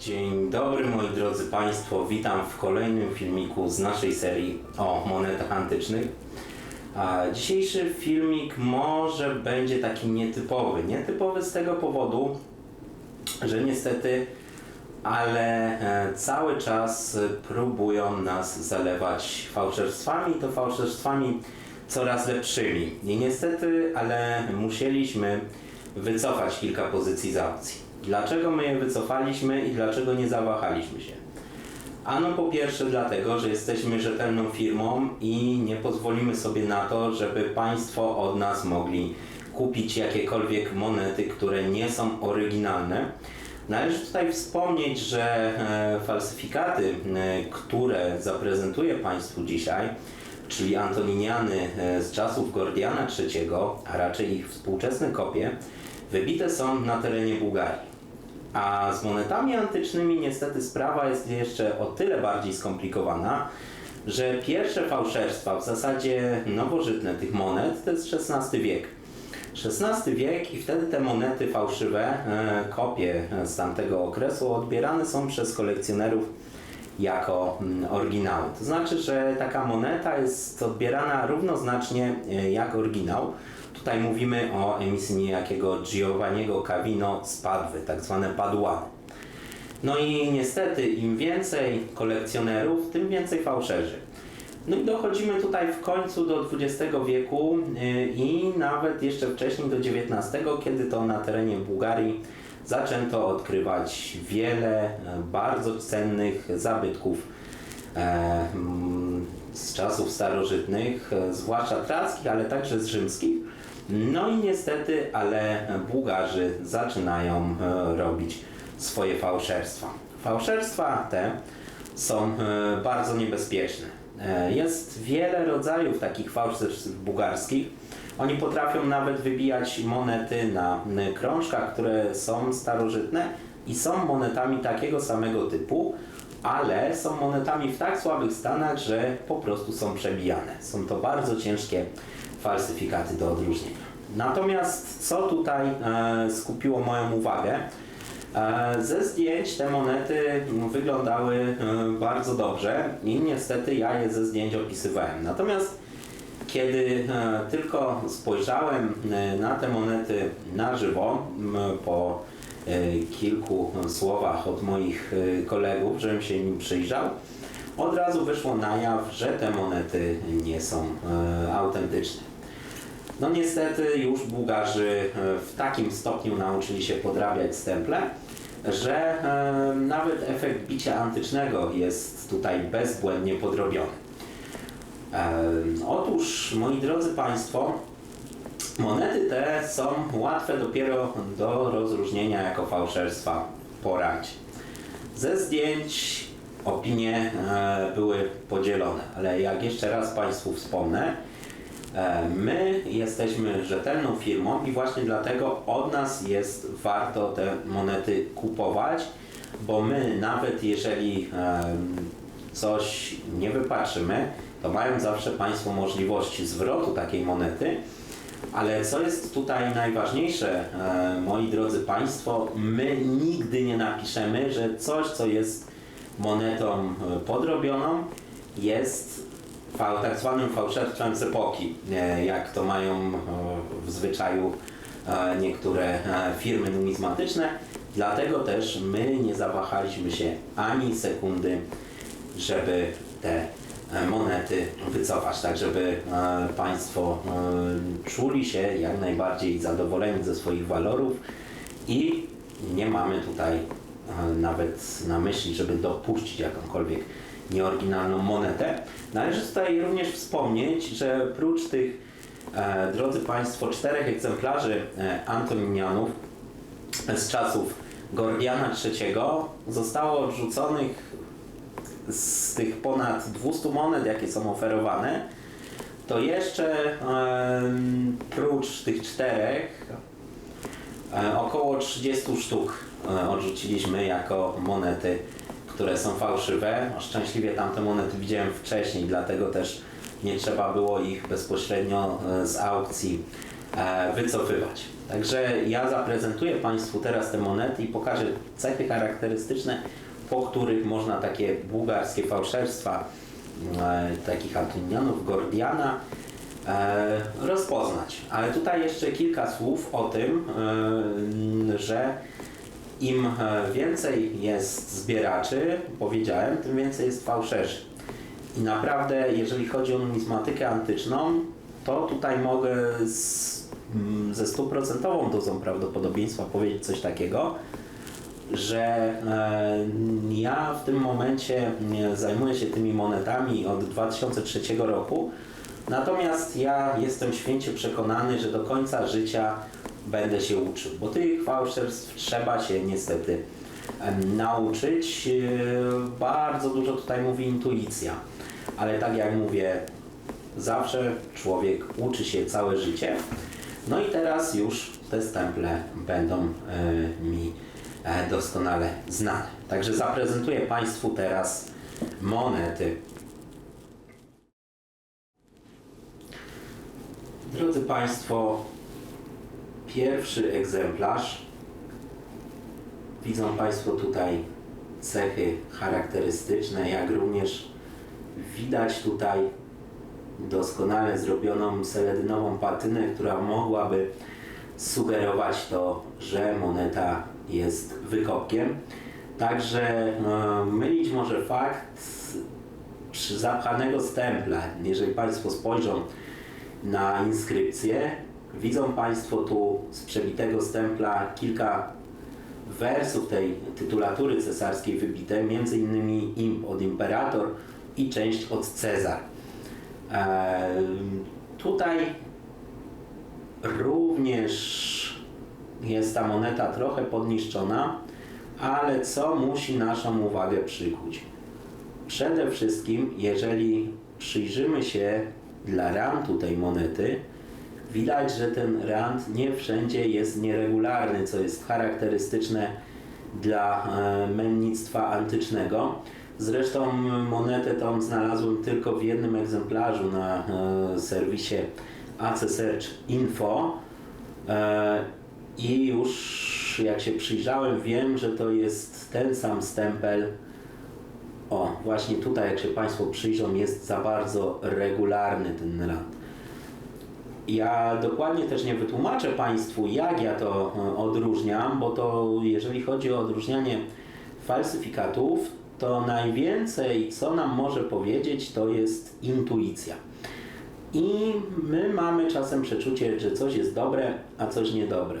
Dzień dobry moi drodzy Państwo, witam w kolejnym filmiku z naszej serii o monetach antycznych. Dzisiejszy filmik może będzie taki nietypowy. Nietypowy z tego powodu, że niestety, ale e, cały czas próbują nas zalewać fałszerstwami, to fałszerstwami coraz lepszymi. I niestety, ale musieliśmy wycofać kilka pozycji z aukcji. Dlaczego my je wycofaliśmy i dlaczego nie zawahaliśmy się? Ano po pierwsze dlatego, że jesteśmy rzetelną firmą i nie pozwolimy sobie na to, żeby Państwo od nas mogli kupić jakiekolwiek monety, które nie są oryginalne. Należy tutaj wspomnieć, że e, falsyfikaty, e, które zaprezentuję Państwu dzisiaj, czyli Antoniniany e, z czasów Gordiana III, a raczej ich współczesne kopie, wybite są na terenie Bułgarii. A z monetami antycznymi niestety sprawa jest jeszcze o tyle bardziej skomplikowana, że pierwsze fałszerstwa, w zasadzie nowożytne tych monet, to jest XVI wiek. XVI wiek i wtedy te monety fałszywe, e, kopie z tamtego okresu odbierane są przez kolekcjonerów jako mm, oryginały. To znaczy, że taka moneta jest odbierana równoznacznie e, jak oryginał. Tutaj mówimy o emisji niejakiego Giovanniego Cavino z Padwy, tak zwane paduany. No i niestety im więcej kolekcjonerów, tym więcej fałszerzy. No i dochodzimy tutaj w końcu do XX wieku yy, i nawet jeszcze wcześniej do XIX, kiedy to na terenie Bułgarii zaczęto odkrywać wiele e, bardzo cennych zabytków e, z czasów starożytnych, e, zwłaszcza trackich, ale także z rzymskich. No i niestety, ale Bułgarzy zaczynają e, robić swoje fałszerstwa. Fałszerstwa te są e, bardzo niebezpieczne. E, Jest wiele rodzajów takich fałszerstw bułgarskich. Oni potrafią nawet wybijać monety na krążkach, które są starożytne i są monetami takiego samego typu, ale są monetami w tak słabych stanach, że po prostu są przebijane. Są to bardzo ciężkie falsyfikaty do odróżnienia. Natomiast co tutaj e, skupiło moją uwagę? E, Ze zdjęć te monety mm, wyglądały e, bardzo dobrze i niestety ja je ze zdjęć opisywałem. Natomiast kiedy e, tylko spojrzałem e, na te monety na żywo, m, po e, kilku słowach od moich e, kolegów, żebym się nim przyjrzał, od razu wyszło na jaw, że te monety nie są e, autentyczne. No niestety już Bułgarzy e, w takim stopniu nauczyli się podrabiać stemple, że e, nawet efekt bicia antycznego jest tutaj bezbłędnie podrobiony. E, Otóż, moi drodzy Państwo, monety te są łatwe dopiero do rozróżnienia jako fałszerstwa po rancie. Ze zdjęć opinie były podzielone, ale jak jeszcze raz Państwu wspomnę, my jesteśmy rzetelną firmą i właśnie dlatego od nas jest warto te monety kupować, bo my nawet jeżeli e, coś nie wypatrzymy, to mają zawsze Państwo możliwość zwrotu takiej monety. Ale co jest tutaj najważniejsze, e, moi drodzy Państwo, my nigdy nie napiszemy, że coś, co jest monetą e, podrobioną, jest fał, tak zwanym fałszerstwem z epoki, e, jak to mają e, w zwyczaju e, niektóre firmy numizmatyczne. Dlatego też my nie zawahaliśmy się ani sekundy, żeby te monety wycofać, tak żeby Państwo czuli się jak najbardziej zadowoleni ze swoich walorów i nie mamy tutaj nawet na myśli, żeby dopuścić jakąkolwiek nieoryginalną monetę. Należy tutaj również wspomnieć, że prócz tych, e, drodzy Państwo, czterech egzemplarzy e, Antoninianów z czasów Gordiana III zostało odrzuconych z tych ponad 200 monet, jakie są oferowane, to jeszcze em, prócz tych czterech e, około 30 sztuk e, odrzuciliśmy jako monety, które są fałszywe. No, Szczęśliwie tamte monety widziałem wcześniej, dlatego też nie trzeba było ich bezpośrednio e, z aukcji e, wycofywać. Także ja zaprezentuję Państwu teraz te monety i pokażę cechy charakterystyczne, po których można takie bułgarskie fałszerstwa e, takich Antonianów, Gordiana rozpoznać. Ale tutaj jeszcze kilka słów o tym, że im e, więcej jest zbieraczy, powiedziałem, tym więcej jest fałszerzy. I naprawdę, jeżeli chodzi o numizmatykę antyczną, to tutaj mogę z, mm, ze stuprocentową dozą prawdopodobieństwa powiedzieć coś takiego, że e, ja w tym momencie zajmuję się tymi monetami od 2003 roku, natomiast ja jestem święcie przekonany, że do końca życia będę się uczył, bo tych fałszerstw trzeba się niestety nauczyć. E, Bardzo dużo tutaj mówi intuicja, ale tak jak mówię, zawsze człowiek uczy się całe życie. No i teraz już te stemple będą e, mi e, doskonale znane. Także zaprezentuję Państwu teraz monety. Drodzy Państwo, pierwszy egzemplarz. Widzą Państwo tutaj cechy charakterystyczne, jak również widać tutaj doskonale zrobioną seledynową patynę, która mogłaby sugerować to, że moneta jest wykopkiem. Także e, mylić może fakt przy zapchanego stempla. Jeżeli Państwo spojrzą na inskrypcję, widzą Państwo tu z przebitego stempla kilka wersów tej tytulatury cesarskiej wybite, między innymi imp od imperator i część od Cezar. Em, Tutaj również jest ta moneta trochę podniszczona, ale co musi naszą uwagę przykuć? Przede wszystkim, jeżeli przyjrzymy się dla rantu tej monety, widać, że ten rant nie wszędzie jest nieregularny, co jest charakterystyczne dla e, mennictwa antycznego. Zresztą monetę tą znalazłem tylko w jednym egzemplarzu na e, serwisie AC Search Info e, i już jak się przyjrzałem wiem, że to jest ten sam stempel o, właśnie tutaj jak się Państwo przyjrzą jest za bardzo regularny ten rant. Ja dokładnie też nie wytłumaczę Państwu, jak ja to e, odróżniam, bo to jeżeli chodzi o odróżnianie falsyfikatów, to najwięcej, co nam może powiedzieć, to jest intuicja. I my mamy czasem przeczucie, że coś jest dobre, a coś niedobre.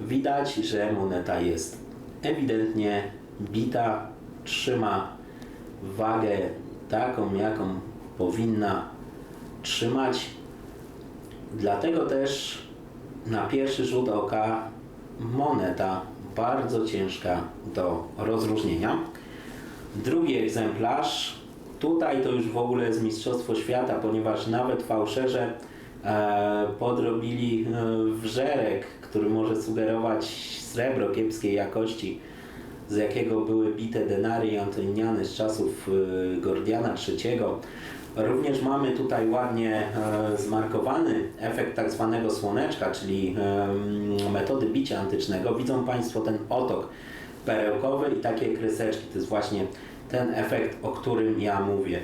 Widać, że moneta jest ewidentnie bita, trzyma wagę taką, jaką powinna trzymać. Dlatego też na pierwszy rzut oka moneta bardzo ciężka do rozróżnienia. Drugi egzemplarz. Tutaj to już w ogóle jest Mistrzostwo Świata, ponieważ nawet fałszerze e, podrobili e, wrzerek, który może sugerować srebro kiepskiej jakości, z jakiego były bite denary i antoniany z czasów e, Gordiana III. Również mamy tutaj ładnie e, zmarkowany efekt tak zwanego słoneczka, czyli metody bicia antycznego. Widzą Państwo ten otok perełkowy i takie kreseczki. To jest właśnie ten efekt, o którym ja mówię.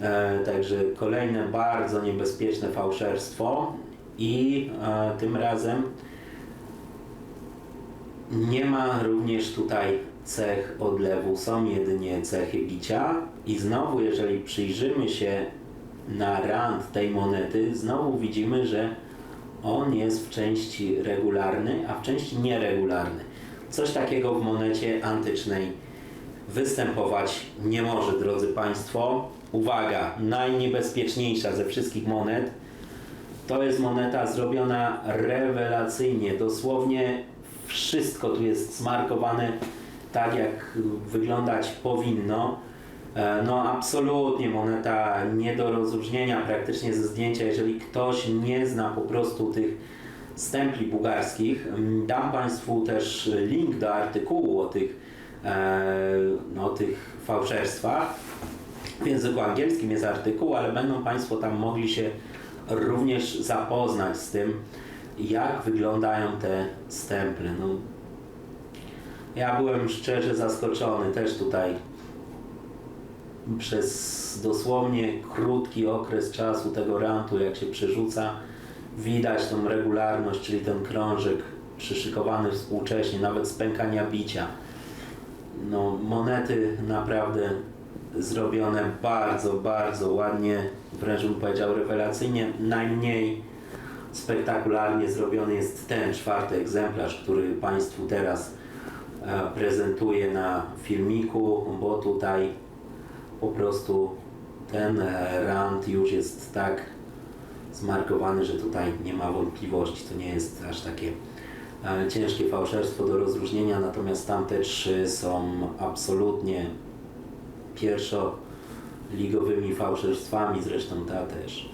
E, także kolejne bardzo niebezpieczne fałszerstwo i e, tym razem nie ma również tutaj cech odlewu, są jedynie cechy bicia i znowu jeżeli przyjrzymy się na rand tej monety, znowu widzimy, że on jest w części regularny, a w części nieregularny. Coś takiego w monecie antycznej występować nie może, drodzy Państwo. Uwaga, najniebezpieczniejsza ze wszystkich monet to jest moneta zrobiona rewelacyjnie. Dosłownie wszystko tu jest smarkowane tak, jak wyglądać powinno. E, No absolutnie moneta nie do rozróżnienia praktycznie ze zdjęcia, jeżeli ktoś nie zna po prostu tych stempli bułgarskich. Mm, Dam Państwu też link do artykułu o tych, e, no, tych fałszerstwach. W języku angielskim jest artykuł, ale będą Państwo tam mogli się również zapoznać z tym, jak wyglądają te stemple. No, ja byłem szczerze zaskoczony też tutaj przez dosłownie krótki okres czasu tego rantu, jak się przerzuca, widać tą regularność, czyli ten krążek przyszykowany współcześnie, nawet z pękania bicia. No, monety naprawdę zrobione bardzo, bardzo ładnie, wręcz bym powiedział rewelacyjnie. Najmniej spektakularnie zrobiony jest ten czwarty egzemplarz, który Państwu teraz prezentuję na filmiku, bo tutaj po prostu ten e, rand już jest tak zmarkowany, że tutaj nie ma wątpliwości. To nie jest aż takie e, ciężkie fałszerstwo do rozróżnienia, natomiast tamte trzy są absolutnie pierwszoligowymi fałszerstwami, zresztą ta też.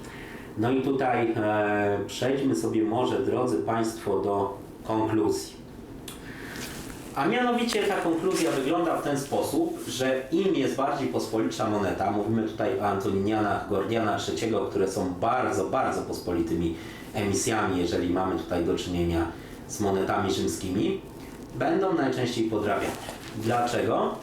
No i tutaj e, przejdźmy sobie może, drodzy Państwo, do konkluzji. A mianowicie ta konkluzja wygląda w ten sposób, że im jest bardziej pospolitsza moneta, mówimy tutaj o Antoninianach Gordiana III, które są bardzo, bardzo pospolitymi emisjami, jeżeli mamy tutaj do czynienia z monetami rzymskimi, będą najczęściej podrabiane. Dlaczego?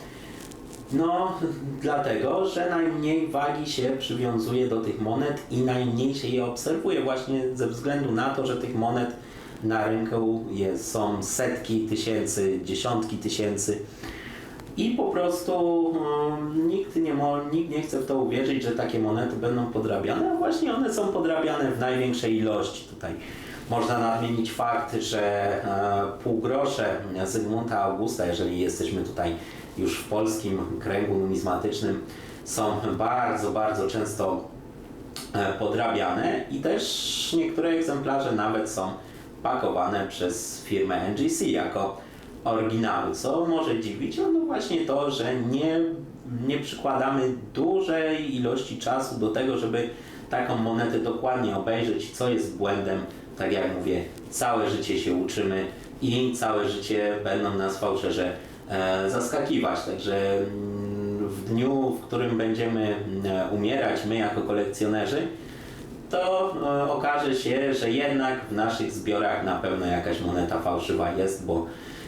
No, dlatego, że najmniej wagi się przywiązuje do tych monet i najmniej się je obserwuje właśnie ze względu na to, że tych monet na rynku. Jest, są setki tysięcy, dziesiątki tysięcy. I po prostu um, nikt, nie mo, nikt nie chce w to uwierzyć, że takie monety będą podrabiane, a właśnie one są podrabiane w największej ilości tutaj. Można nadmienić fakt, że e, półgrosze Zygmunta Augusta, jeżeli jesteśmy tutaj już w polskim kręgu numizmatycznym, są bardzo, bardzo często e, podrabiane. I też niektóre egzemplarze nawet są pakowane przez firmę NGC jako oryginały, co może dziwić, no właśnie to, że nie, nie przykładamy dużej ilości czasu do tego, żeby taką monetę dokładnie obejrzeć, co jest błędem. Tak jak mówię, całe życie się uczymy i całe życie będą nas fałszerze e, zaskakiwać. Także mm, w dniu, w którym będziemy e, umierać, my jako kolekcjonerzy, to e, okaże się, że jednak w naszych zbiorach na pewno jakaś moneta fałszywa jest, bo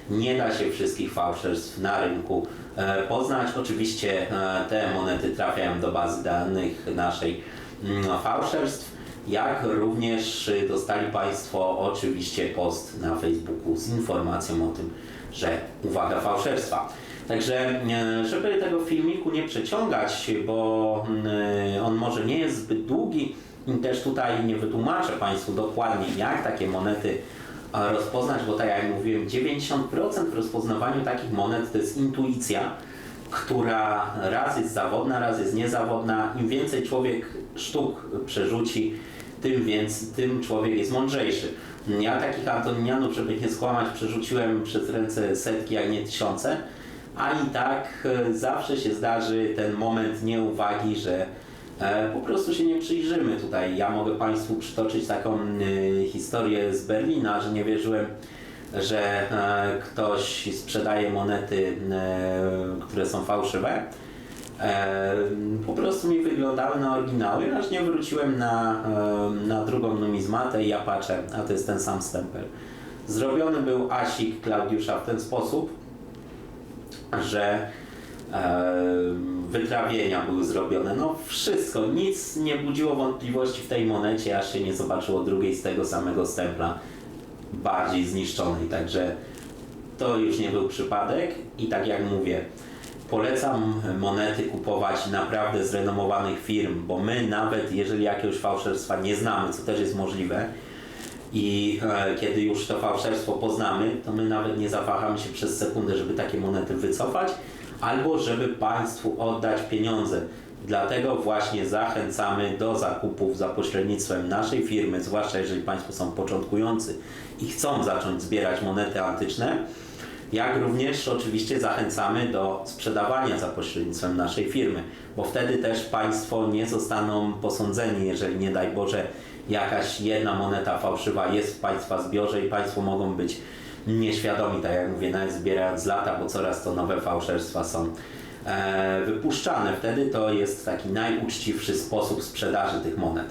nie da się wszystkich fałszerstw na rynku e, poznać. Oczywiście e, te monety trafiają do bazy danych naszej mm, fałszerstw, jak również dostali Państwo oczywiście post na Facebooku z informacją o tym, że uwaga fałszerstwa. Także, żeby tego filmiku nie przeciągać, bo mm, on może nie jest zbyt długi, też tutaj nie wytłumaczę Państwu dokładnie, jak takie monety e, rozpoznać, bo tak jak mówiłem, 90% w rozpoznawaniu takich monet to jest intuicja, która raz jest zawodna, raz jest niezawodna. Im więcej człowiek sztuk przerzuci, tym więc tym człowiek jest mądrzejszy. Ja takich Antoninianów, żeby nie skłamać, przerzuciłem przez ręce setki, jak nie tysiące, a i tak e, zawsze się zdarzy ten moment nieuwagi, że po prostu się nie przyjrzymy tutaj. Ja mogę Państwu przytoczyć taką y, historię z Berlina, że nie wierzyłem, że e, ktoś sprzedaje monety, e, które są fałszywe. Po prostu mi wyglądały na oryginały, aż nie wróciłem na, na drugą numizmatę i patrzę, a to jest ten sam stempel. Zrobiony był Asik Klaudiusza w ten sposób, że wytrawienia były zrobione. No wszystko, nic nie budziło wątpliwości w tej monecie, aż się nie zobaczyło drugiej z tego samego stempla bardziej zniszczonej. Także to już nie był przypadek i tak jak mówię, polecam monety kupować naprawdę z renomowanych firm, bo my nawet jeżeli jakiegoś fałszerstwa nie znamy, co też jest możliwe, i e, kiedy już to fałszerstwo poznamy, to my nawet nie zawahamy się przez sekundę, żeby takie monety wycofać albo żeby państwu oddać pieniądze. Dlatego właśnie zachęcamy do zakupów za pośrednictwem naszej firmy, zwłaszcza jeżeli Państwo są początkujący i chcą zacząć zbierać monety antyczne, jak również oczywiście zachęcamy do sprzedawania za pośrednictwem naszej firmy, bo wtedy też Państwo nie zostaną posądzeni, jeżeli nie daj Boże jakaś jedna moneta fałszywa jest w Państwa zbiorze i Państwo mogą być nieświadomi, tak jak mówię, nawet zbierając lata, bo coraz to nowe fałszerstwa są e, wypuszczane. Wtedy to jest taki najuczciwszy sposób sprzedaży tych monet.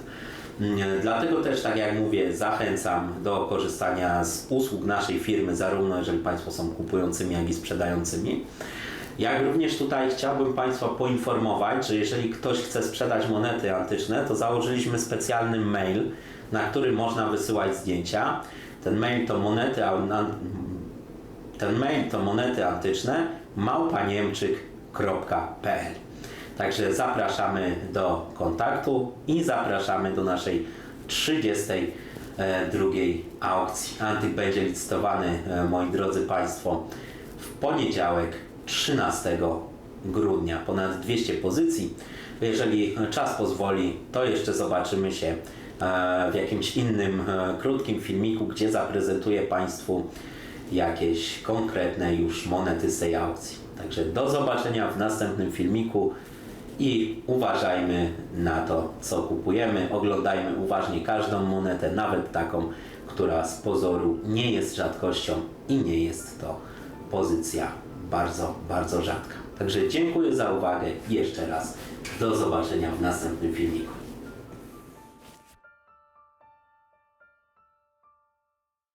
Mm, Dlatego też, tak jak mówię, zachęcam do korzystania z usług naszej firmy, zarówno jeżeli Państwo są kupującymi, jak i sprzedającymi. Jak również tutaj chciałbym Państwa poinformować, że jeżeli ktoś chce sprzedać monety antyczne, to założyliśmy specjalny mail, na który można wysyłać zdjęcia. Ten mail to monety, an- an- ten mail to monety antyczne małpaniemczyk.pl Także zapraszamy do kontaktu i zapraszamy do naszej 32 aukcji. Antyk będzie licytowany, e, moi drodzy Państwo, w poniedziałek 13 grudnia. Ponad 200 pozycji. Jeżeli czas pozwoli, to jeszcze zobaczymy się e, w jakimś innym e, krótkim filmiku, gdzie zaprezentuję Państwu jakieś konkretne już monety z tej aukcji. Także do zobaczenia w następnym filmiku i uważajmy na to, co kupujemy. Oglądajmy uważnie każdą monetę, nawet taką, która z pozoru nie jest rzadkością i nie jest to pozycja bardzo, bardzo rzadka. Także dziękuję za uwagę jeszcze raz do zobaczenia w następnym filmiku.